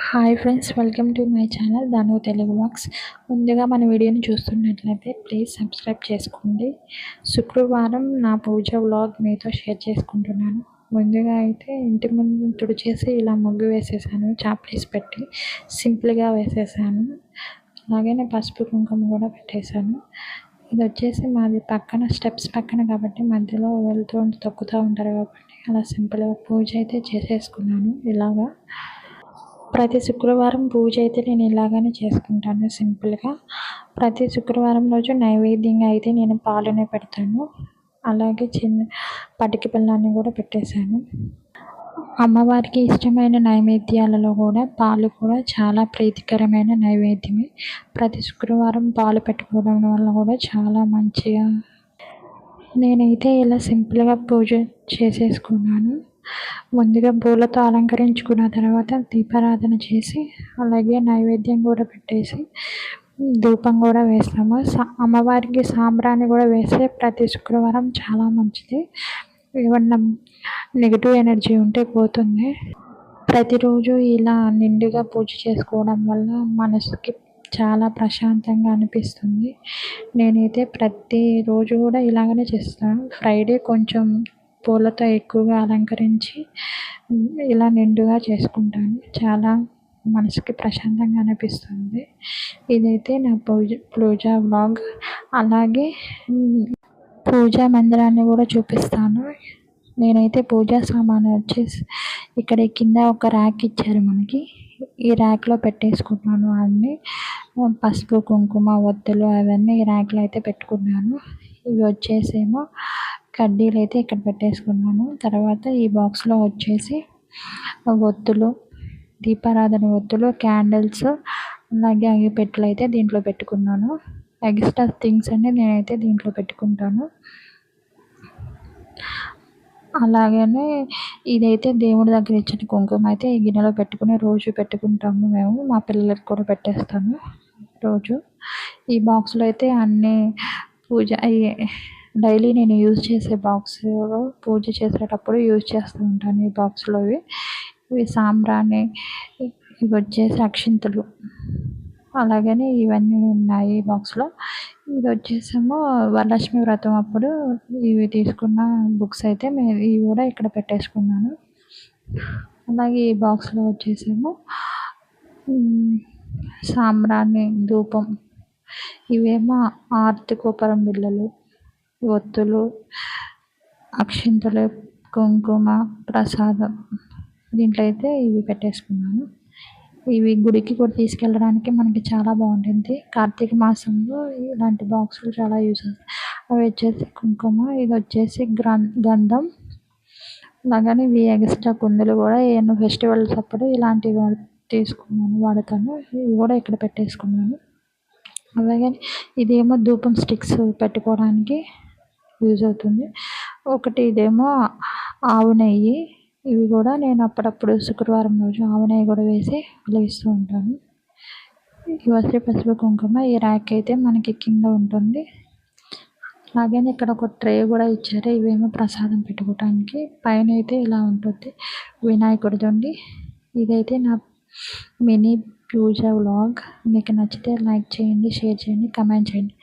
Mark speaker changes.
Speaker 1: Hi friends welcome to my channel Dhanu Telugu box ముందుగా మన వీడియోని చూస్తున్నట్లయితే ప్లీజ్ సబ్స్క్రైబ్ చేసుకోండి. శుక్రవారం నా పూజ వ్లాగ్ మీతో షేర్ చేసుకుంటున్నాను. ముందుగా అయితే ఇంటి ముందు తుడిచేసి ఇలా ముగ్గు వేసేసాను చాప్లీస్ పెట్టి సింపుల్గా వేసేసాను. అలాగే పసుపు కుంకుమ కూడా పెట్టేశాను. ఇది వచ్చేసి మాది పక్కన స్టెప్స్ పక్కన కాబట్టి మధ్యలో వెళ్తూ తొక్కుతూ ఉంటారు కాబట్టి అలా సింపుల్గా పూజ అయితే చేసేసుకున్నాను ఇలాగా. ప్రతి శుక్రవారం పూజ అయితే నేను ఇలాగనే చేసుకుంటాను సింపుల్గా. ప్రతి శుక్రవారం రోజు నైవేద్యంగా అయితే నేను పాలనే పెడతాను. అలాగే చిన్న పటికి బెల్లాన్ని కూడా పెట్టేశాను. అమ్మవారికి ఇష్టమైన నైవేద్యాలలో కూడా పాలు కూడా చాలా ప్రీతికరమైన నైవేద్యమే. ప్రతి శుక్రవారం పాలు పెట్టుకోవడం వల్ల కూడా చాలా మంచిగా నేనైతే ఇలా సింపుల్గా పూజ చేసేసుకున్నాను. ముందుగా పూలతో అలంకరించుకున్న తర్వాత దీపారాధన చేసి అలాగే నైవేద్యం కూడా పెట్టేసి ధూపం కూడా వేస్తాము. అమ్మవారికి సాంబ్రాణి కూడా వేస్తే ప్రతి శుక్రవారం చాలా మంచిది. ఏమన్నా నెగిటివ్ ఎనర్జీ ఉంటే పోతుంది. ప్రతిరోజు ఇలా నిండుగా పూజ చేసుకోవడం వల్ల మనసుకి చాలా ప్రశాంతంగా అనిపిస్తుంది. నేనైతే ప్రతిరోజు కూడా ఇలాగనే చేస్తాను. ఫ్రైడే కొంచెం పూలతో ఎక్కువగా అలంకరించి ఇలా నిండుగా చేసుకుంటాను. చాలా మనసుకి ప్రశాంతంగా అనిపిస్తుంది. ఇదైతే నా పూజ పూజా బ్లాగ్ అలాగే పూజా మందిరాన్ని కూడా చూపిస్తాను. నేనైతే పూజా సామాను వచ్చేసి ఇక్కడ కింద ఒక ర్యాక్ ఇచ్చారు మనకి. ఈ ర్యాక్లో పెట్టేసుకుంటున్నాను అన్నీ. పసుపు కుంకుమ ఒత్తులు అవన్నీ ఈ ర్యాక్లో అయితే పెట్టుకున్నాను. ఇవి వచ్చేసేమో కడ్డీలు అయితే ఇక్కడ పెట్టేసుకున్నాను. తర్వాత ఈ బాక్స్లో వచ్చేసి ఒత్తులు దీపారాధన ఒత్తులు క్యాండిల్స్ అలాగే అగ్గిపెట్టెలు అయితే దీంట్లో పెట్టుకున్నాను. ఎక్స్ట్రా థింగ్స్ అన్నీ నేనైతే దీంట్లో పెట్టుకుంటాను. అలాగనే ఇదైతే దేవుడి దగ్గర ఇచ్చిన కుంకుమ అయితే ఈ గిన్నెలో పెట్టుకుని రోజు పెట్టుకుంటాము మేము. మా పిల్లలకి కూడా పెట్టేస్తాము రోజు. ఈ బాక్స్లో అయితే అన్నీ పూజ డైలీ నేను యూజ్ చేసే బాక్స్ పూజ చేసేటప్పుడు యూజ్ చేస్తూ ఉంటాను ఈ బాక్స్లో ఇవి. ఇవి సాంబ్రాణి ఇవి వచ్చేసి అక్షింతలు. అలాగని ఇవన్నీ ఉన్నాయి ఈ బాక్స్లో. ఇది వచ్చేసేమో వరలక్ష్మి వ్రతం అప్పుడు ఇవి తీసుకున్న బుక్స్ అయితే మేము ఇవి కూడా ఇక్కడ పెట్టేసుకున్నాను. అలాగే ఈ బాక్స్లో వచ్చేసేమో సాంబ్రాణి ధూపం. ఇవేమో ఆర్తి కోపరం బిళ్ళలు. ఒత్తులు అక్షింతలు కుంకుమ ప్రసాదం. దీంట్లో అయితే ఇవి పెట్టేసుకున్నాను. ఇవి గుడికి కూడా తీసుకెళ్ళడానికి మనకి చాలా బాగుంటుంది. కార్తీక మాసంలో ఇలాంటి బాక్సులు చాలా యూజ్ అవుతాయి. అవి వచ్చేసి కుంకుమ ఇది వచ్చేసి గ్రం గంధం. అలాగని ఇవి ఎక్స్ట్రా కుందులు కూడా ఏమైనా ఫెస్టివల్స్ అప్పుడు ఇలాంటివి తీసుకున్నాను వాడతాను. ఇవి కూడా ఇక్కడ పెట్టేసుకున్నాను. అలాగే ఇదేమో ధూపం స్టిక్స్ పెట్టుకోవడానికి యూజ్ అవుతుంది. ఒకటి ఇదేమో ఆవు నెయ్యి. ఇవి కూడా నేను అప్పుడప్పుడు శుక్రవారం రోజు ఆవు నెయ్యి కూడా వేసి వెలిగిస్తూ ఉంటాను. ఇవసరి పసుపు కుంకుమ ఈ ర్యాక్ అయితే మనకి కింద ఉంటుంది. అలాగే ఇక్కడ ఒక ట్రే కూడా ఇచ్చారు. ఇవేమో ప్రసాదం పెట్టుకోవడానికి పైన అయితే ఇలా ఉంటుంది. వినాయకుడిది ఇదైతే నా మినీ పూజ వ్లాగ్. మీకు నచ్చితే లైక్ చేయండి షేర్ చేయండి కమెంట్ చేయండి.